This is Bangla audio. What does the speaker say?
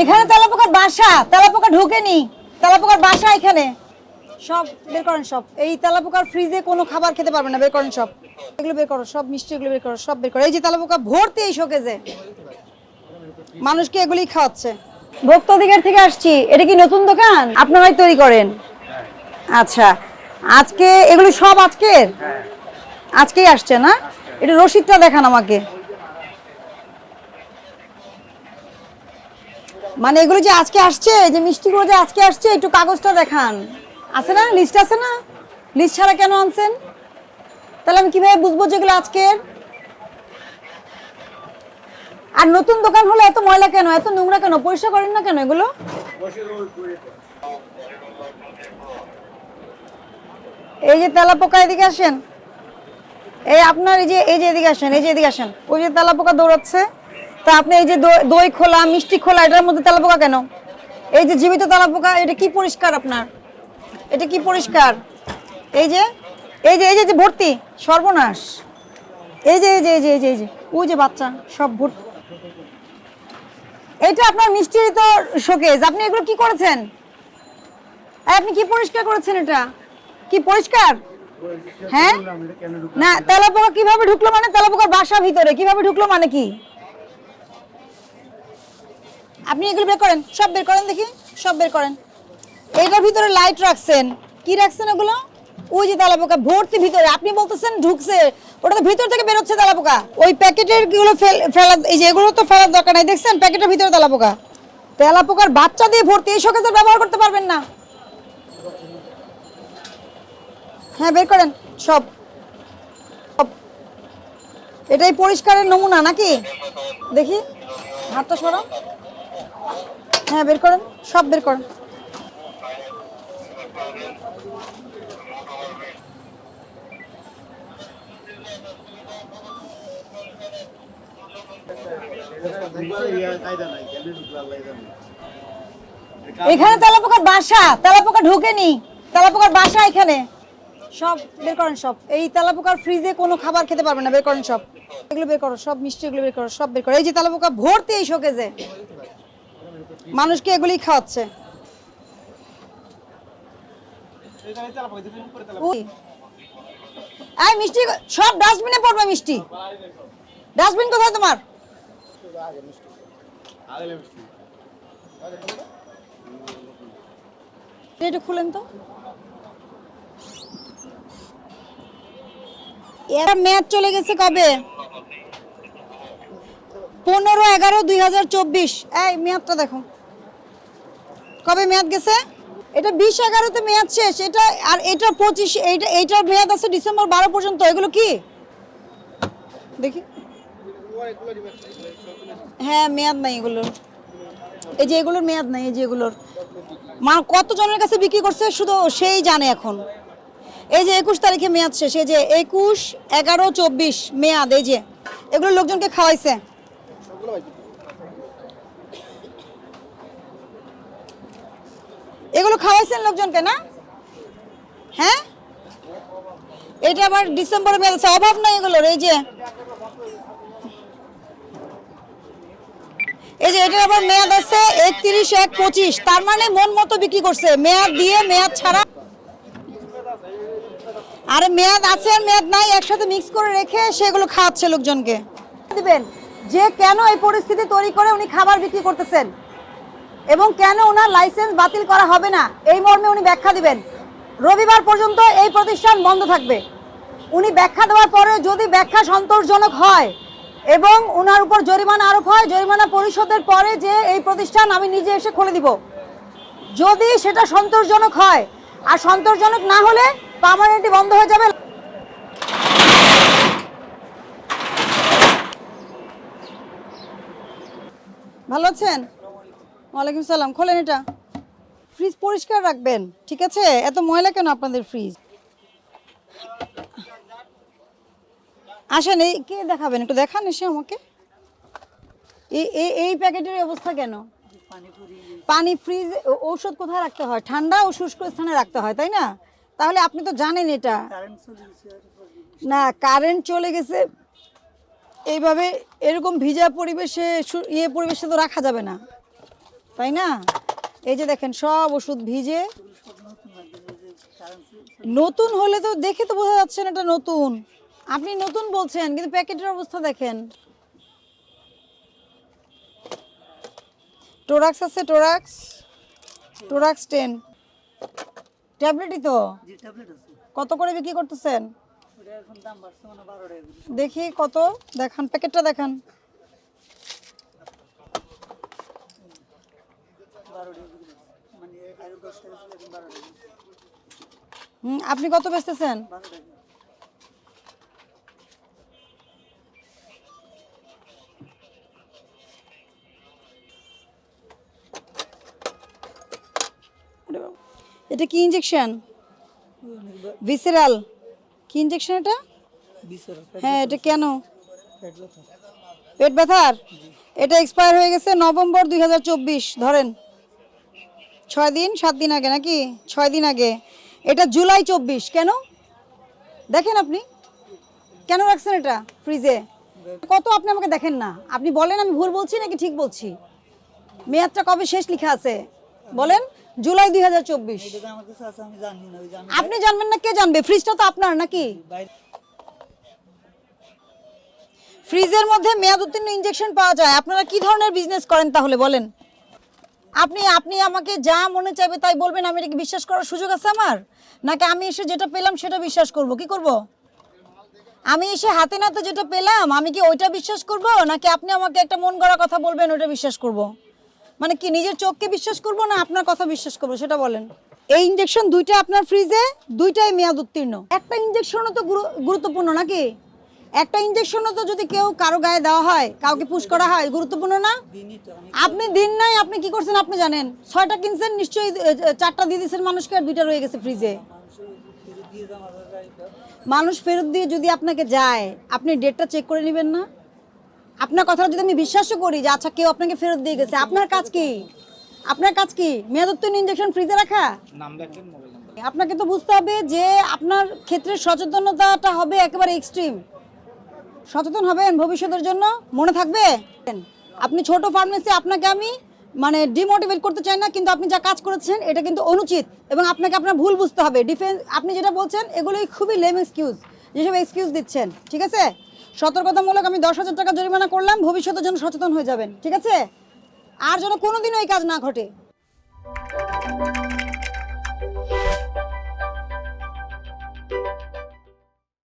এখানে তেলাপোকার বাসা, তেলাপোকা ঢোকেনি, তেলাপোকার বাসা এখানে। সব বের করেন সব। এই তেলাপোকার ফ্রিজে কোনো খাবার খেতে পারবে না, বের করেন সব। এগুলো বের করো, সব মিষ্টি এগুলো বের করো, সব বের করো। এই যে তেলাপোকা ভর্তি এই শোকেজে মানুষকে এগুলি খাওয়াচ্ছে। ভক্ত অধিকার থেকে আসছি। এটা কি নতুন দোকান? আপনারাই তৈরি করেন। আচ্ছা। আজকে এগুলো সব আজকের? আজকেই আসছে না? এটা রসিদটা দেখান আমাকে। মানে এগুলো যে আজকে আসছে যে মিষ্টিগুলো যে আজকে আসছে, একটু কাগজটা দেখান। আছে না? লিস্ট আছে না? লিস্ট ছাড়া কেন আনছেন? তাহলে আমি কীভাবে বুঝব যেগুলো আজকের? আর নতুন দোকান হলে এত ময়লা কেন? এত নোংরা কেন? পরিষ্কার করেন না কেন এগুলো? এই যে তেলা পোকা এদিকে আসেন। এই আপনার এই যে এই যে এদিকে আসেন, এই যে এদিকে আসেন। ওই যে তেলা পোকা দৌড়াচ্ছে। তা আপনি এই যে দই- খোলা, মিষ্টি খোলা, এটার মধ্যে তেলা পোকা কেন? এই যে জীবিত তেলা পোকা এটা কি পরিষ্কার আপনার? এটা কি পরিষ্কার? এই যে এই যে এই যে ভর্তি, সর্বনাশ। এই যে এই যে এই যে এই যে, এই ওই যে বাচ্চা, সব ভর্তি। এটা আপনার মিষ্টির তো শোকেজ, আপনি এগুলো কি করেছেন? আপনি কি পরিষ্কার করেছেন এটা? কি পরিষ্কার? হ্যাঁ? না, তেলাপোকা কীভাবে ঢুকলো মানে তেলাপোকার বাসা ভিতরে, কীভাবে ঢুকলো মানে কি? আপনি এগুলো বের করেন, সব বের করেন দেখি, সব বের করেন। এইটার ভিতরে লাইট রাখছেন। কি রাখছেন ওগুলো ওই যে তেলাপোকা, ভর্তি ভিতরে, আপনি বলতেছেন ঢুকছে, ওটা তো ভিতর থেকে বেরোচ্ছে তেলাপোকা। ওই প্যাকেটেরগুলো ফেল- এই যে এগুলো তো ফেলার দরকার নাই, দেখছেন? প্যাকেটের ভিতরে তেলাপোকা। তেলাপোকার বাচ্চা দিয়ে ভর্তি, এই শোকেজের ব্যবহার করতে পারবেন না। হ্যাঁ বের করেন, সব। সব। এটাই পরিষ্কারের নমুনা নাকি? দেখি, হাতটা সরাও হ্যাঁ বের করেন, সব বের করেন। এখানে তেলাপোকার বাসা, তেলাপোকা ঢোকেনি, তেলাপোকার বাসা এখানে। সব বের করেন, সব। এই তেলাপোকার ফ্রিজে কোনো খাবার খেতে পারবে না, বের করেন সব। এগুলো বের করো, সব মিষ্টি এগুলো বের করো, সব বের করো। এই যে তেলাপোকা ভর্তি এই শোকেজে। মানুষকে এগুলি খাওয়াচ্ছে। এই মিষ্টি, সব ডাস্টবিনে পড়বে মিষ্টি। ডাস্টবিন কোথায় তোমার? এটা খুলেন তো। এরা মেয়াদ চলে গেছে কবে? পনেরো এগারো দুই হাজার চব্বিশ। এই, মেয়াদটা দেখো। কবে মেয়াদ গেছে? এটা বিশ এগারোতে মেয়াদ শেষ। এটা আর এটা পঁচিশ, এইটা, এইটার মেয়াদ আছে ডিসেম্বর বারো পর্যন্ত। এগুলো কি? দেখি। হ্যাঁ মেয়াদ নাই এগুলোর। এই যে এগুলোর মেয়াদ নাই, এই যে এগুলোর। মা, কত জনের কাছে বিক্রি করছে শুধু সেই জানে এখন। এই যে একুশ তারিখে মেয়াদ শেষ। এই যে একুশ এগারো চব্বিশ, মেয়াদ, এই যে। এগুলো লোকজনকে খাওয়াইছে। এগুলো খাওয়াইছেন লোকজনকে না? হ্যাঁ? এটা আবার ডিসেম্বরে আছে অভাব নাই এগুলোর, এই যে। এই যে এটার আবার মেয়াদ আছে একত্রিশ এক পঁচিশ, তার মানে মন মতো বিক্রি করছে। মেয়াদ দিয়ে, মেয়াদ ছাড়া। আরে মেয়াদ আছে আর মেয়াদ নাই, একসাথে মিক্স করে রেখে সেগুলো খাওয়াচ্ছে লোকজনকে। দিবেন? যে কেন এই পরিস্থিতি তৈরি করে উনি খাবার বিক্রি করতেছেন? এবং কেন ওনার লাইসেন্স বাতিল করা হবে না? এই মর্মে উনি ব্যাখ্যা দিবেন। রবিবার পর্যন্ত এই প্রতিষ্ঠান বন্ধ থাকবে। উনি ব্যাখ্যা দেওয়ার পরে যদি ব্যাখ্যা সন্তোষজনক হয় এবং ওনার উপর জরিমানা আরোপ হয়, জরিমানা পরিশোধের পরে যে এই প্রতিষ্ঠান আমি নিজে এসে খুলে দিব। যদি সেটা সন্তোষজনক হয়, আর সন্তোষজনক না হলে পার্মানেন্টলি বন্ধ হয়ে যাবে। ভালো আছেন? ওয়ালাইকুম সালাম। খোলেন এটা। ফ্রিজ পরিষ্কার রাখবেন ঠিক আছে? এত ময়লা কেন আপনাদের ফ্রিজ? আসেন এই কে দেখাবেন? একটু দেখান এসে আমাকে। এই এই এই প্যাকেটের অবস্থা কেন? পানি ফ্রিজ ঔষধ কোথায় রাখতে হয়? ঠান্ডা ও শুষ্ক স্থানে রাখতে হয় তাই না? তাহলে আপনি তো জানেন এটা। না কারেন্ট চলে গেছে এইভাবে এরকম ভিজা পরিবেশে ইয়ে পরিবেশে তো রাখা যাবে না। তাই না? এই যে দেখেন সব ওষুধ ভিজে। নতুন হলে তো দেখে তো বোঝা যাচ্ছে না এটা নতুন। আপনি নতুন বলছেন কিন্তু প্যাকেটের অবস্থা দেখেন। টোরাক্স আছে টোরাক্স। টোরাক্স টেন। ট্যাবলেটই তো। কত করে বিক্রি করতেছেন? দেখি কত দেখান প্যাকেটটা দেখান। হুম আপনি কত বেচতেছেন? এটা কি ইঞ্জেকশন ভিসেরাল কি ইঞ্জেকশন এটা? হ্যাঁ এটা কেন? পেট ব্যথার? এটা এক্সপায়ার হয়ে গেছে নভেম্বর দু হাজার চব্বিশ ধরেন। ছয় দিন সাত দিন আগে নাকি? ছয় দিন আগে। এটা জুলাই চব্বিশ কেন? দেখেন আপনি। কেন রাখছেন এটা ফ্রিজে কত আপনি আমাকে দেখেন না। আপনি বলেন আমি ভুল বলছি নাকি ঠিক বলছি? মেয়াদটা কবে শেষ লিখা আছে? বলেন। জুলাই দুই যে আমি আপনি জানবেন না কে জানবে? ফ্রিজটা তো আপনার নাকি? ফ্রিজের মধ্যে মেয়াদ উত্তীর্ণ ইনজেকশন পাওয়া যায়। আপনারা কি ধরনের বিজনেস করেন তাহলে বলেন? আপনি আপনি আমাকে যা মনে চাইবে তাই বলবেন আমি এটা কি বিশ্বাস করার সুযোগ আছে আমার? নাকি আমি এসে যেটা পেলাম সেটা বিশ্বাস করব? কি করব? আমি এসে হাতে নাতে যেটা পেলাম আমি কি ওইটা বিশ্বাস করব? নাকি আপনি আমাকে একটা মন গড়া কথা বলবেন ওইটা বিশ্বাস করব? মানে কি, নিজের চোখকে বিশ্বাস করব না আপনার কথা বিশ্বাস করব? সেটা বলেন। এই ইনজেকশন দুইটা আপনার ফ্রিজে দুইটাই মেয়াদ উত্তীর্ণ। একটা ইনজেকশনও তো গুরু- গুরুত্বপূর্ণ নাকি? একটা ইনজেকশনও তো যদি কেউ কারও গায়ে দেওয়া হয়, কাউকে পুশ করা হয়, গুরুত্বপূর্ণ না? আপনি দিন নাই, আপনি কি করছেন আপনি জানেন? ছয়টা কিনছেন, নিশ্চয়ই চারটা দিয়ে দিয়েছেন মানুষকে আর দুইটা রয়ে গেছে ফ্রিজে মানুষ ফেরত দিয়ে যদি আপনাকে যায়, আপনি ডেটটা চেক করে নেবেন না? আপনার কথাটা যদি আমি বিশ্বাসও করি যে আচ্ছা কেউ আপনাকে ফেরত দিয়ে গেছে আপনার কাজ কি? আপনার কাজ কি? মেয়াদোত্তীর্ণ ইঞ্জেকশন ফ্রিজে রাখা? আপনাকে তো বুঝতে হবে যে আপনার ক্ষেত্রে সচেতনতাটা হবে একেবারে এক্সট্রিম সচেতন হবেন ভবিষ্যতের জন্য? মনে থাকবে? আপনি ছোট ফার্মেসি আপনাকে আমি মানে ডিমোটিভেট করতে চাই না কিন্তু আপনি যা কাজ করেছেন এটা কিন্তু অনুচিত এবং আপনাকে আপনার ভুল বুঝতে হবে। ডিফেন্স আপনি যেটা বলছেন এগুলোই খুবই লেম এক্সকিউজ যেসব এক্সকিউজ দিচ্ছেন ঠিক আছে? সতর্কতামূলক আমি দশ হাজার টাকা জরিমানা করলাম, ভবিষ্যতের জন্য সচেতন হয়ে যাবেন, ঠিক আছে? আর যেন কোনোদিনও এই কাজ না ঘটে।